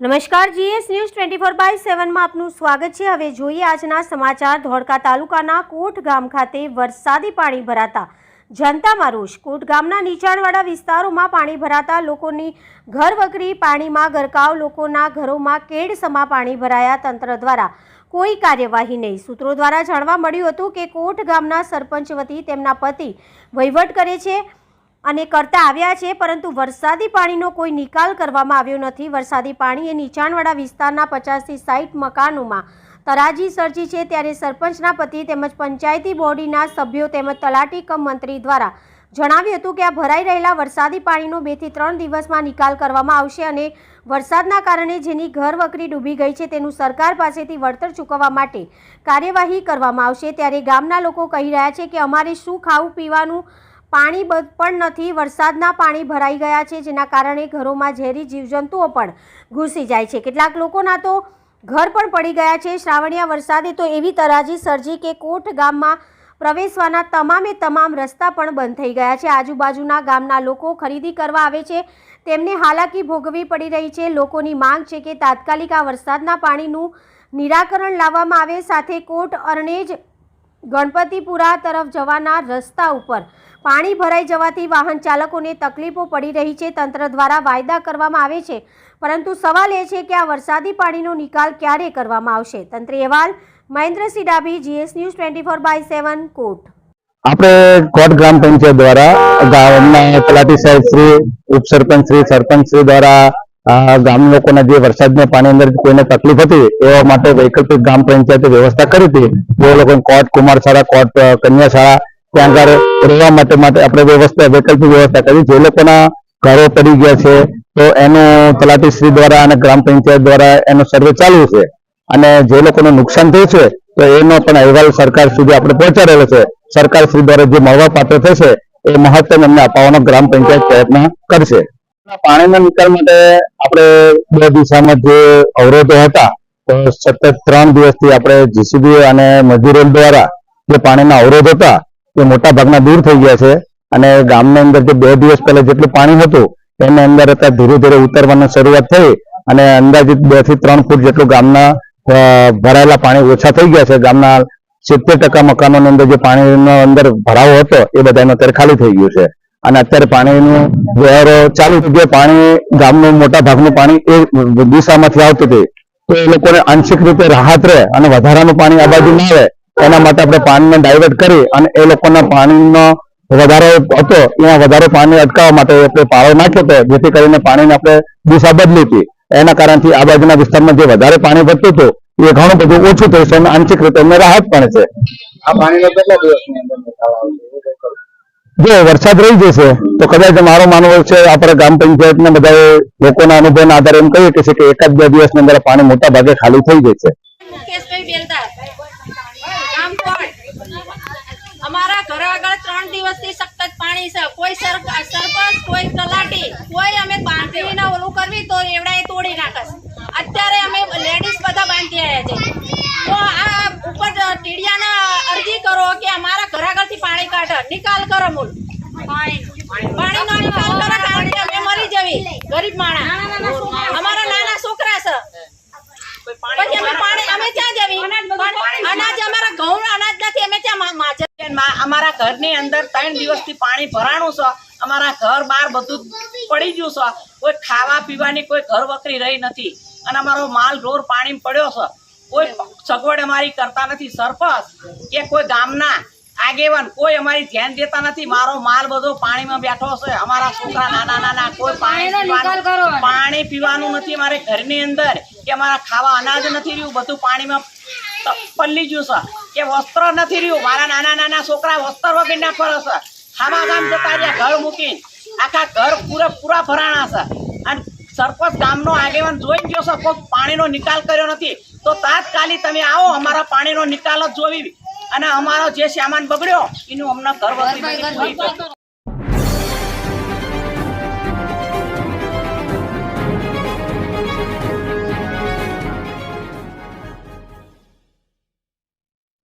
નમસ્કાર, GS news twenty four by સેવનમાં આપનું સ્વાગત છે. હવે જોઈએ આજના સમાચાર. ધોળકા તાલુકાના કોટ ગામ ખાતે વરસાદી પાણી ભરાતા જનતામાં રોષ. કોટ ગામના નીચાણવાળા વિસ્તારોમાં પાણી ભરાતા લોકોની ઘર વકરી પાણીમાં ગરકાવ, લોકોના ઘરોમાં કેડસમાં પાણી ભરાયા તંત્ર દ્વારા. કોઈ કાર્યવાહી નહીં. સૂત્રો દ્વારા જાણવા મળ્યું હતું કે કોટ ગામના સરપંચ વતી તેમના પતિ વહીવટ કરે છે. અને કરતા આવ્યા છે, પરંતુ વરસાદી પાણીનો કોઈ નિકાલ કરવામાં આવ્યો નથી. વરસાદી પાણી એ નીચાણવાળા વિસ્તારના પચાસથી સાઠ મકાનોમાં તરાજી સર્જી છે. ત્યારે સરપંચના પતિ તેમજ પંચાયતી બોર્ડીના સભ્યો તેમજ તલાટી કમ મંત્રી દ્વારા જણાવ્યું હતું કે આ ભરાઈ રહેલા વરસાદી પાણીનો બેથી ત્રણ દિવસમાં નિકાલ કરવામાં આવશે અને વરસાદના કારણે જેની ઘર વકરી ડૂબી ગઈ છે, તેનું સરકાર પાસેથી વળતર ચૂકવવા માટે કાર્યવાહી કરવામાં આવશે. ત્યારે ગામના લોકો કહી રહ્યા છે કે અમારે શું ખાવું, પીવાનું પાણી પણ નથી, વરસાદના પાણી ભરાઈ ગયા છે, જેના કારણે ઘરોમાં ઝેરી જીવજંતુઓ પણ ઘૂસી જાય છે. કેટલાક લોકોના તો ઘર પણ પડી ગયા છે. શ્રાવણીયા વરસાદે તો એવી તરાજી સર્જી કે કોઠ ગામમાં પ્રવેશવાના તમામે તમામ રસ્તા પણ બંધ થઈ ગયા છે. આજુબાજુના ગામના લોકો ખરીદી કરવા આવે છે. તેમને હાલાકી ભોગવવી પડી રહી છે. લોકોની માંગ છે કે તાત્કાલિક આ વરસાદના પાણીનું નિરાકરણ લાવવામાં આવે. સાથે કોટ અરણેજ ગણપતિપુરા તરફ જવાના રસ્તા ઉપર પાણી ભરાઈ જવાથી વાહન ચાલકોને તકલીફો પડી રહી છે. તંત્ર દ્વારા વાયદા કરવામાં આવે છે, પરંતુ સવાલ એ છે કે આ વરસાદી પાણીનો નિકાલ ક્યારે કરવામાં આવશે? તંત્રી અહેવાલ, Mahendrasinh Dabhi, GS news twenty four by seven, Kot. આપણે કોટ ગ્રામ પંચાયત દ્વારા ગામના તલાટી સાહેબ શ્રી, ઉપસરપંચ શ્રી, સરપંચ શ્રી દ્વારા ગામ લોકોના જે વરસાદના પાણી અંદર કોઈને તકલીફ હતી એવા માટે વૈકલ્પિક ગ્રામ પંચાયતે વ્યવસ્થા કરી હતી. જે લોકો કોટ કુમારશાળા કોટ અ, કન્યાશાળા ત્યાં આગળ રહેવા માટે માટે આપણે વ્યવસ્થા વૈકલ્પિક વ્યવસ્થા કરી. જે લોકોના ઘરો પડી ગયા છે તો એનું તલાટી શ્રી દ્વારા અને ગ્રામ પંચાયત દ્વારા એનો સર્વે ચાલુ છે. અને જે લોકોનું નુકસાન થયું છે તો એનો પણ અહેવાલ સરકાર સુધી આપણે પહોંચાડેલો છે. સરકાર શ્રી દ્વારા જે મળવા પાત્ર થશે એ મહત્તમ એમને અપાવવાનો ગ્રામ પંચાયત પ્રયત્ન કરશે. પાણીના નિકાલ માટે આપણે બે દિશામાં જે અવરોધો હતા, તો સતત ત્રણ દિવસથી આપણે જીસીબી અને મજૂરો દ્વારા જે પાણીના અવરોધ હતા, એ મોટા ભાગના દૂર થઈ ગયા છે. અને ગામની અંદર જે બે દિવસ પહેલા જેટલું પાણી હતું, એની અંદર અત્યારે ધીરે ધીરે ઉતરવાની શરૂઆત થઈ અને અંદાજિત બેથી ત્રણ ફૂટ જેટલું ગામના ભરાયેલા પાણી ઓછા થઈ ગયા છે. ગામના સિત્તેર ટકા મકાનોની અંદર જે પાણીનો અંદર ભરાવો હતો, એ બધાનો અત્યારે ખાલી થઈ ગયું છે. અને અત્યારે પાણીનું વ્યવહારો ચાલુ ગયો. પાણી ગામનું મોટા ભાગનું પાણી એ દિશામાંથી આવતું હતું. તો એ લોકોને આંશિક રીતે રાહત રહે અને વધારાનું પાણી આ બાજુ ના રહે એના માટે આપણે પાણીને ડાયવર્ટ કરી અને એ લોકોના પાણીનો વધારો હતો, એમાં વધારે પાણી અટકાવવા માટે આપણે પાળો નાખ્યો હતો, જેથી કરીને પાણીને આપણે દિશા બદલી હતી. એના કારણથી આ બાજુના વિસ્તારમાં જે વધારે પાણી વધતું હતું, એ ઘણું બધું ઓછું થયું છે અને આંશિક રીતે એમને રાહત પણ છે. આ પાણીનો કેટલા દિવસની અંદર જો વરસાદ રહી જશે, તો કદાચ મારો માનવો છે, આપણે ગ્રામ પંચાયતના બધા લોકોના અનુભવના આધારે એમ કહીએ કે કે એકાદ બે દિવસની અંદર પાણી મોટા ભાગે ખાલી થઈ જશે અમારા ઘર આગળ ત્રણ દિવસથી સખત પાણી છે. કોઈ સરપંચ, કોઈ તલાટી, કોઈ અમે બાંધીને ઓલું કરવી તો એવડાએ તોડી નાખે અત્યારે અમે લેડીઝ બધા બાંધી આવ્યા છે. તો આ ઉપર ટીડિયાને અરજી કરો કે અમારા ઘર આગળથી પાણી કાઢો. નિકાલ કરો મૂળ. પાણીનો નિકાલ કરો કારણ કે અમે મરી જવી. ગરીબ માણા અમારા નાના છોકરા છે. પછી અમે પાણી અમે ક્યાં જવી? અનાજ અમારા ઘઉં અનાજ નથી. અમે ત્યાં મા- માજરમાં અમારા ઘરની અંદર ત્રણ દિવસથી પાણી ભરાણું છે. અમારા ઘર બાર બધું પડી ગયું છે. કોઈ ખાવા પીવાની કોઈ ઘર વકરી રહી નથી. અને અમારો માલ ઢોર પાણી પડ્યો છે. કોઈ સગવડ અમારી કરતા નથી. સરપંચ કે કોઈ ગામના આગેવાન કોઈ અમારી ધ્યાન દેતા નથી. મારો માલ બધો પાણીમાં બેઠો છે. અમારા છોકરા નાના નાના કોઈ પાણી પાણી પીવાનું નથી અમારે ઘરની અંદર કે અમારા ખાવા અનાજ નથી રહ્યું. બધું પાણીમાં પલ્લી ગયું છે. કે વસ્ત્ર નથી રહ્યું. મારા નાના નાના છોકરા વસ્ત્ર વગરના ફરે છે. ખામા ગામ જતા રહ્યા ઘર મૂકીને. આખા ઘર પૂરા પૂરા ભરાણા છે. અને સરપંચ ગામનો આગેવાન જોઈ ગયો છે કોઈ પાણીનો નિકાલ કર્યો નથી. તો તાત્કાલિક તમે આવો અમારા પાણીનો નિકાલ જ જોવી. અને અમારો જે સામાન બગડ્યો એનું અમને ઘર વખરી